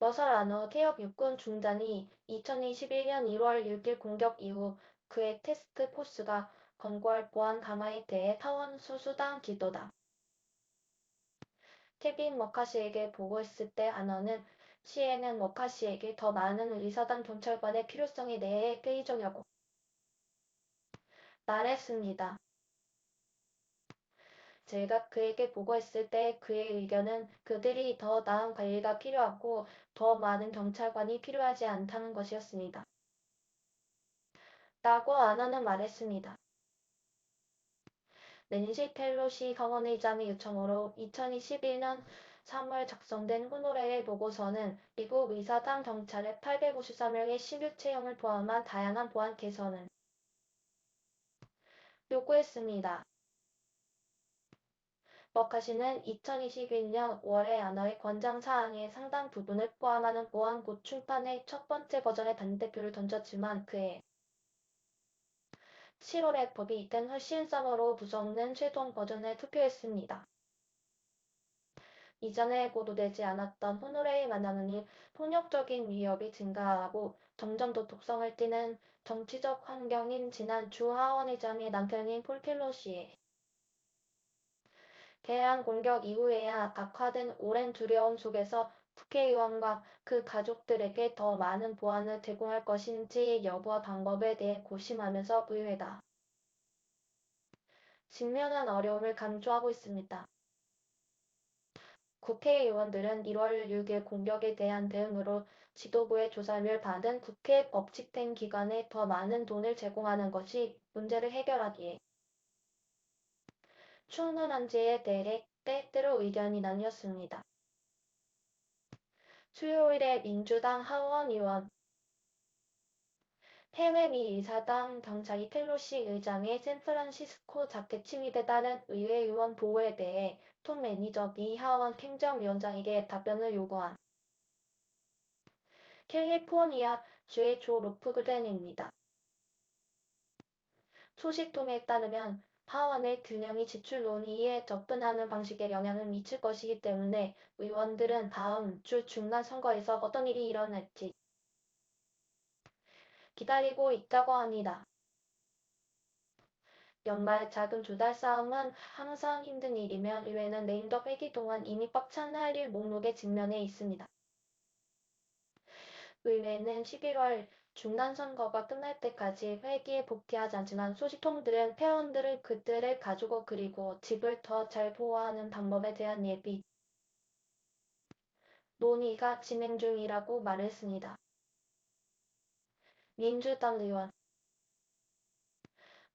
머서라노 태역 육군 중장이 이천 이십 일 년 일 월 육 일 공격 이후 그의 태스크포스가 검거할 보안 강화에 대해 하원 소수당 기도다. 케빈 머카시에게 보고했을 때 안원은 시에는 머카시에게 더 많은 의사당 경찰관의 필요성에 대해 회의적이라고 말했습니다 제가 그에게 보고했을 때 그의 의견은 그들이 더 나은 관리가 필요하고 더 많은 경찰관이 필요하지 않다는 것이었습니다. 라고 안원은 말했습니다. 낸시 펠로시 하원의장의 요청으로 이천 이십 일년삼월 작성된 후노레의 보고서는 미국 의사당 경찰의 팔백 오십 삼 명의 신규 채용을 포함한 다양한 보안 개선을 요구했습니다 머카시는 이천 이십 일년월의 안어의 권장사항의 상당 부분을 포함하는 보안 고충판의 첫 번째 버전의 반대표를 던졌지만 그해 칠 월에 법이 된 훨씬 썸머로 무성는 최종 버전에 투표했습니다. 이전에 보도되지 않았던 후노레의 만남은 폭력적인 위협이 증가하고 점점 더 독성을 띠는 정치적 환경인 지난 주 하원 의장의 남편인 폴 펠로시의 대한 공격 이후에야 악화된 오랜 두려움 속에서 국회의원과 그 가족들에게 더 많은 보안을 제공할 것인지의 여부와 방법에 대해 고심하면서 의회가 직면한 어려움을 강조하고 있습니다. 국회의원들은 일월육일 공격에 대한 대응으로 지도부의 조사를 받은 국회 법집행 기관에 더 많은 돈을 제공하는 것이 문제를 해결하기에 충분한지에 대해 때때로 의견이 나뉘었습니다. 수요일에 민주당 하원 의원 해외 미 의사당 경찰이 펠로시 의장의 샌프란시스코 자택 침입에 따른 의회 의원 보호에 대해 톰 매니저 미 하원 행정위원장에게 답변을 요구한 캘리포니아 주의 조 로프그렌입니다. 소식통에 따르면 하원의 균형이 지출 논의에 접근하는 방식에 영향을 미칠 것이기 때문에 의원들은 다음 주 중간 선거에서 어떤 일이 일어날지 기다리고 있다고 합니다. 연말 자금 조달 싸움은 항상 힘든 일이며 의회는 레임덕 회기 동안 이미 꽉찬 할 일 목록에 직면해 있습니다 의회는 십 일 월 중간선거가 끝날 때까지 회기에 복귀하지 않지만 소식통들은 회원들은 그들의 가족을 그리고 집을 더 잘 보호하는 방법에 대한 예비 논의가 진행 중이라고 말했습니다. 민주당 의원.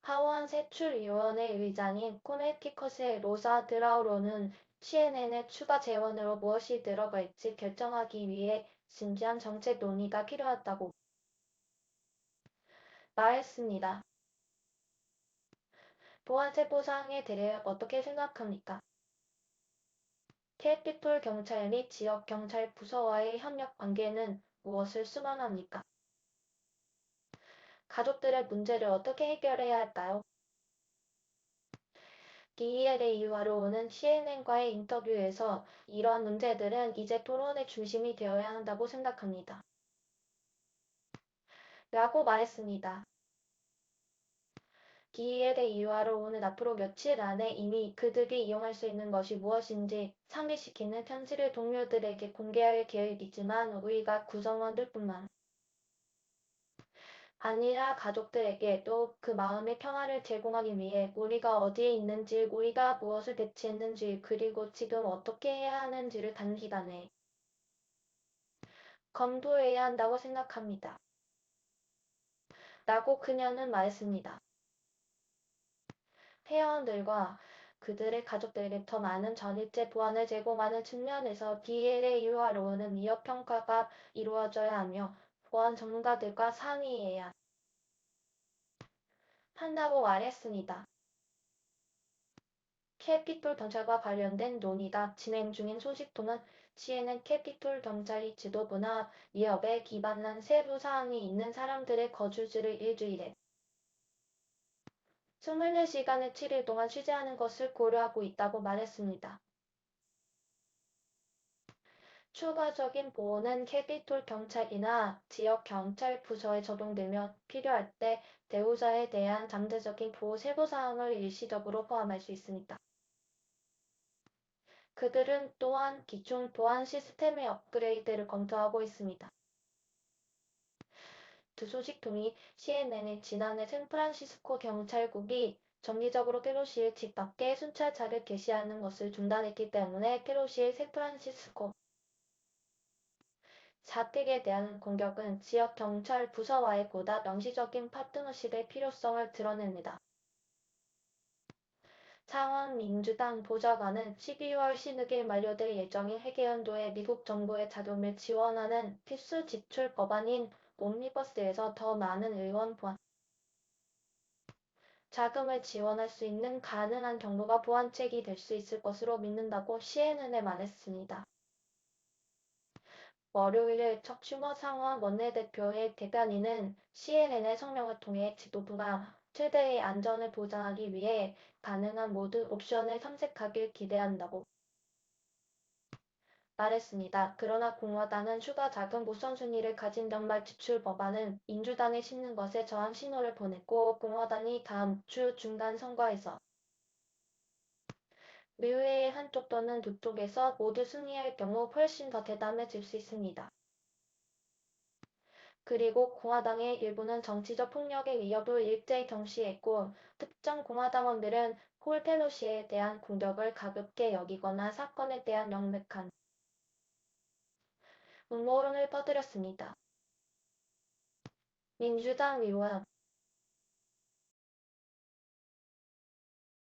하원 세출위원회 의장인 코네티컷의 로사 드라우로는 cnn의 추가 재원으로 무엇이 들어갈지 결정하기 위해 진지한 정책 논의가 필요하다고 말했습니다. 보안체 보상에 대해 어떻게 생각합니까? 캐피톨 경찰 및 지역 경찰 부서와의 협력 관계는 무엇을 수반합니까? 가족들의 문제를 어떻게 해결해야 할까요 DLA 와로는 cnn과의 인터뷰에서 이러한 문제들은 이제 토론의 중심이 되어야 한다고 생각합니다. 라고 말했습니다. DLA 와로는 앞으로 며칠 안에 이미 그들이 이용할 수 있는 것이 무엇인지 상기시키는 편지를 동료들에게 공개할 계획이지만 우리가 구성원들뿐만 아니라 가족들에게도 그 마음의 평화를 제공하기 위해 우리가 어디에 있는지 우리가 무엇을 배치했는지 그리고 지금 어떻게 해야 하는지를 단기간에 검토해야 한다고 생각합니다. 라고 그녀는 말했습니다. 회원들과 그들의 가족들에게 더 많은 전입제 보안을 제공하는 측면에서 DLA와로는 위협 평가가 이루어져야 하며 보안 전문가들과 상의해야 한다고 말했습니다. 캐피톨 경찰과 관련된 논의가 진행 중인 소식통은 cnn 캐피톨 경찰이 지도부나 위협에 기반한 세부 사항이 있는 사람들의 거주지를 일주일에 스물 네 시간을 칠일 동안 취재하는 것을 고려하고 있다고 말했습니다 추가적인 보호는 캐피톨 경찰이나 지역 경찰 부서에 적용되며 필요할 때 대우자에 대한 잠재적인 보호 세부 사항을 일시적으로 포함할 수 있습니다. 그들은 또한 기존 보안 시스템의 업그레이드를 검토하고 있습니다. 두 소식통이 cnn에 지난해 샌프란시스코 경찰국이 정기적으로 페로시의 집 밖에 순찰차를 게시하는 것을 중단했기 때문에 페로시의 샌프란시스코 자택에 대한 공격은 지역 경찰 부서와의 보다 명시적인 파트너십의 필요성을 드러냅니다. 상원 민주당 보좌관은 십 이월 쉬는 만료될 예정인 회계연도에 미국 정부의 자금을 지원하는 필수 지출 법안인 옴니버스에서 더 많은 의원 보완 자금을 지원할 수 있는 가능한 경로가 보완책이 될 수 있을 것으로 믿는다고 cnn에 말했습니다. 월요일 척 슈머 상원 원내대표의 대변인은 cnn의 성명을 통해 지도부가 최대의 안전을 보장하기 위해 가능한 모든 옵션을 탐색하길 기대한다고 말했습니다. 그러나 공화당은 추가 자금 우선순위를 가진 연말 지출 법안은 민주당에 싣는 것에 저항 신호를 보냈고 공화당이 다음 주 중간 선거에서 의회의 한쪽 또는 두 쪽에서 모두 승리할 경우 훨씬 더 대담해질 수 있습니다. 그리고 공화당의 일부는 정치적 폭력의 위협을 일제히 경시했고 특정 공화당원들은 폴 펠로시에 대한 공격을 가볍게 여기거나 사건에 대한 명백한 음모론을 퍼뜨렸습니다. 민주당 의원